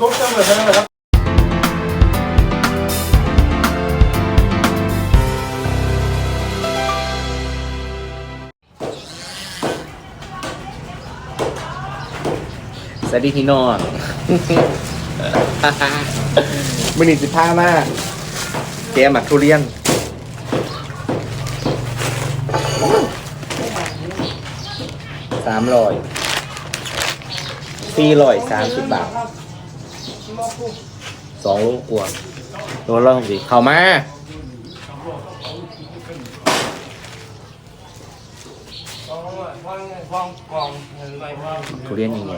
ทุบจังเลยนะครับสวัสดีพี่น้อง มือหนีสิบห้ามากแกหมักทุเรียน สามร้อยสี่ร้อยสามสิบบาท สองลูกกว่าโดนล่องสิเข้ามาทุเรียนยังไง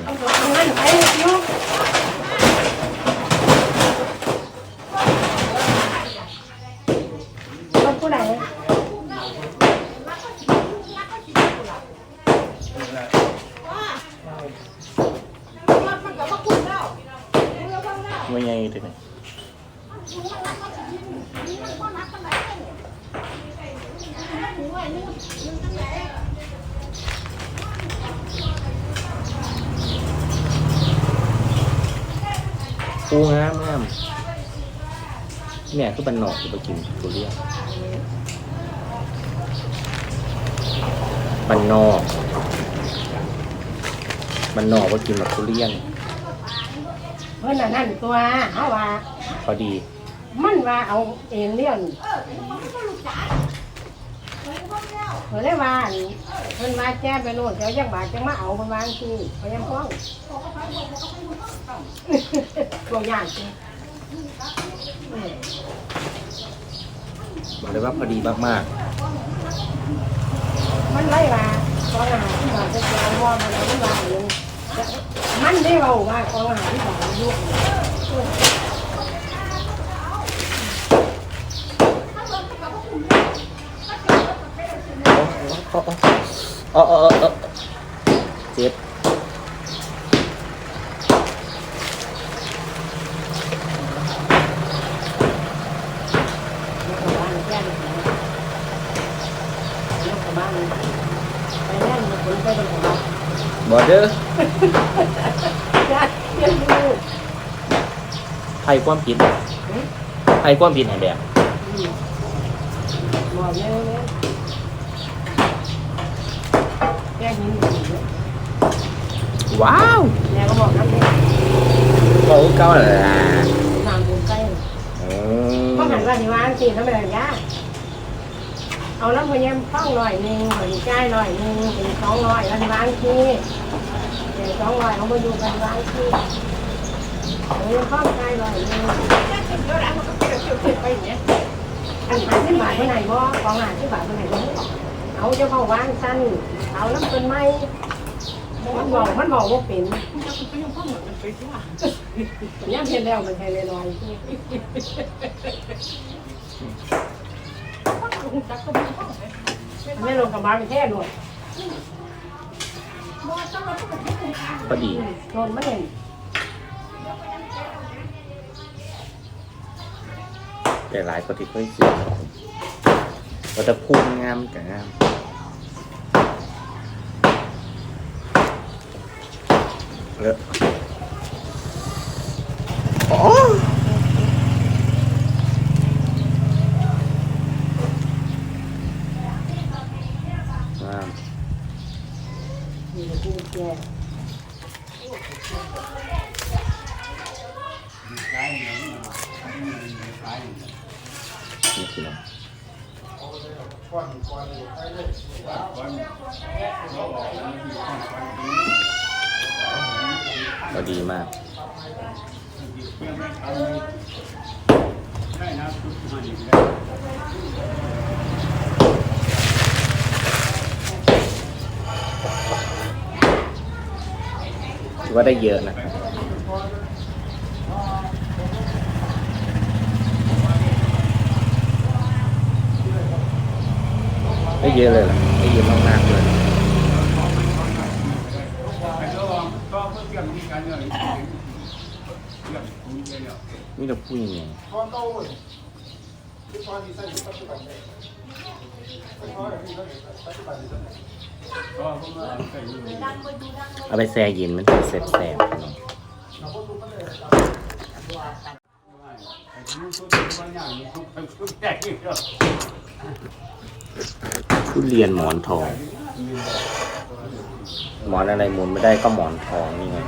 ปูงามงามแม่คือบันนอกจะไปกินทุเรียนบันนอกบันนอกว่ากินแบบทุเรียน เพิ่นน่ะนั่นตัวเฮาว่า พอดี มันว่าเอาเองเลี้ยงเพิ่นเลยว่าอันเพิ่นว่าแจ้ไปโน่นเดี๋ยวจังบาทจังมาเอาเพิ่นว่าจังซี่พยายามฟ้องตัวอย่างสิเออบอกเลยว่าพอดีมากมันไล่ว่าตอนอาหารที่บาทจะเจอว่ามันเอามันว่าเองมันได้เว้าว่าตอนอาหารที่บาทอายุ ๆอ๋ออ๋ออ๋ออ๋ออ๋อเจ็บ บ้านแจ้งแล้วกับบ้านไปแน่นมาคน ไปตรงกับบ้านบอเดอร์ญาติเพื่อนลูกไทยความผิดไทยความผิดไหนแบบบอ กเยอะเลยแกยินว้าวแม่ก็บอกน้ำเนี่ยเขาเก้าเลยล่ะนางบุญใกล้อืก็หันว่าที่ว่าจริงน้ำมันยาเอาน้ำพยมฟ้องลอยหนึ่งหัวใจลอยหนึ่งเป็นสองลอยแล้วที่วางที่เป็นสองลอยเขามาอยู่กันวางที่พยมฟ้องใจลอยหนึ่งอันหาสิบบาทเมื่อไหร่บ่ของหาสิบบาทเมื่อไหร่บ่เอาเจ้าเขาวางสั้น เอาน้ำต้นไม้มันบอกมันบอกว่าเป็นย่ำเพียนแล้วมันแค่ลอยไม่ลงกับมาเป็นแค่หนวดพอดีโดนมันเห็นแต่หลายคนที่เคยกินว่าจะพูดงามกับงาม เลอะอ๋องามมีแต่ผู้แก็ดีมากถือว่าได้เยอะนะครับได้เยอะเลยเหรอได้เยอะมากๆเลย นี่เราพูดยังไงเอาไปแช่เย็นมันจะแสบๆเนาะทุเรียนหมอนทอง หมอนอะไรหมุนไม่ได้ก็หมอนทองนี่ไง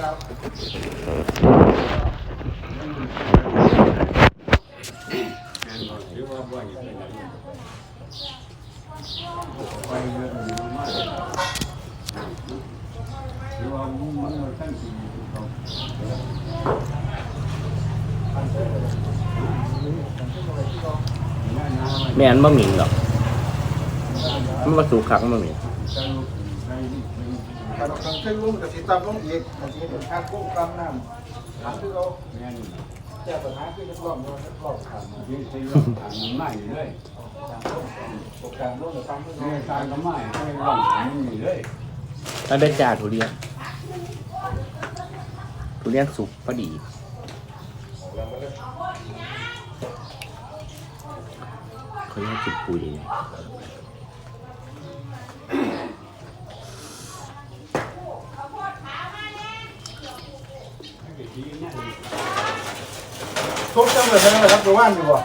แม่นมะหมิงหรอกมันมาสู่คักมะหมิง การทางเส้นลุ่มกับสีตามลุ่มอีกบางทีเป็นการกุ้งกำน้ำถามคือเราแก้ปัญหาคือจะกล่อมเราจะกล่อมถามโปรแกรมลุ่มกับตามคือเราแล้วได้จ่าทุเรียนทุเรียนสุกพอดีเขาเรียกจุดปุ๋ย ทุกจังเลยใช่ไหมครับตัวว่านอยู่บ่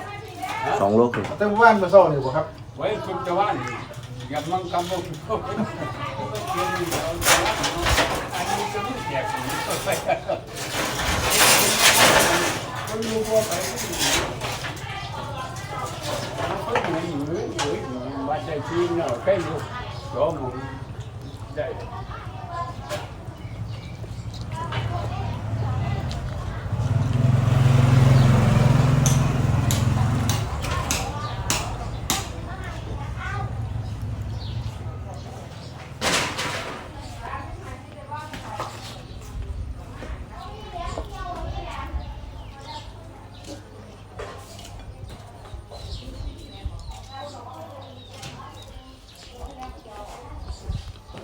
สองโลครึ่งแต่ว่านมาซ่อนอยู่บ่ครับไว้คุณจะว่าอย่ามังกำบุกอันนี้จะไม่แจกคนรู้ว่าไปคนไหนอยู่หรืออยู่วัดได้ทีเนาะใครรู้สองมึงได้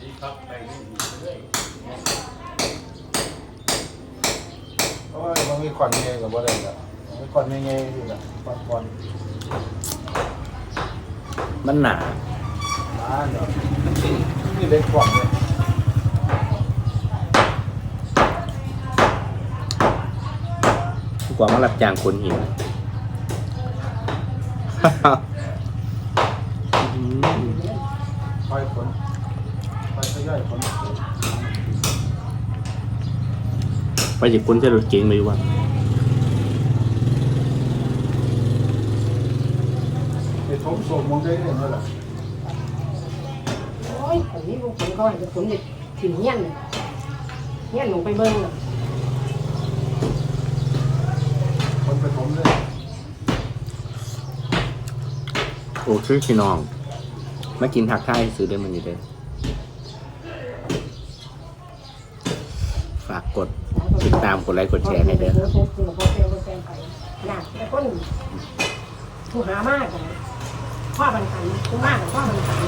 ดีครับไปเรื่อยโอ้ยมันมีควันเงยกับบ่ได้ละมีควันเงยอยู่ล่ะควันควันมันหนาอ่าเนาะนี่เล็กกว่าเลยกว่ามารับจ้างคนหิน ยทยอยฝนไปจากคนจะรถเก๋งไปว่าไปทมส่งมองได้เนี่ยนั่นแหละโอ้ยผมนี่ผมเขาให้ผมเด็กถิ่นเงี้ยนเงี้ยนลงไปเบิ้งน่ะคนไปทมเลยโอ้ชื่อพี่น้องมากินผักไทยซื้อได้มันอยู่เด้อ ฝากกดติดตามกดไลค์กดแชร์ให้เด้อครับผมผมผมผมผมไปหนักแต่คนผู้หามากอะพ่อบันทันผู้มากพ่อบันทัน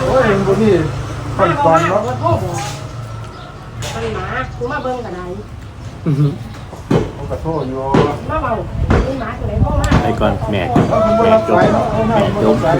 โอ้ยเห็นคนนี้ควันควันเนาะว่าโทษบ่มันหมาผู้มาเบิ้งกันไหนผมก็โทษอยู่มาเบานี่หมาตัวไหนพ่อมาไปก่อนแม่แล้วผมบ่แม่รับจสาบยเนาะเอาหน้าแม่ผมบ่จรับบสาย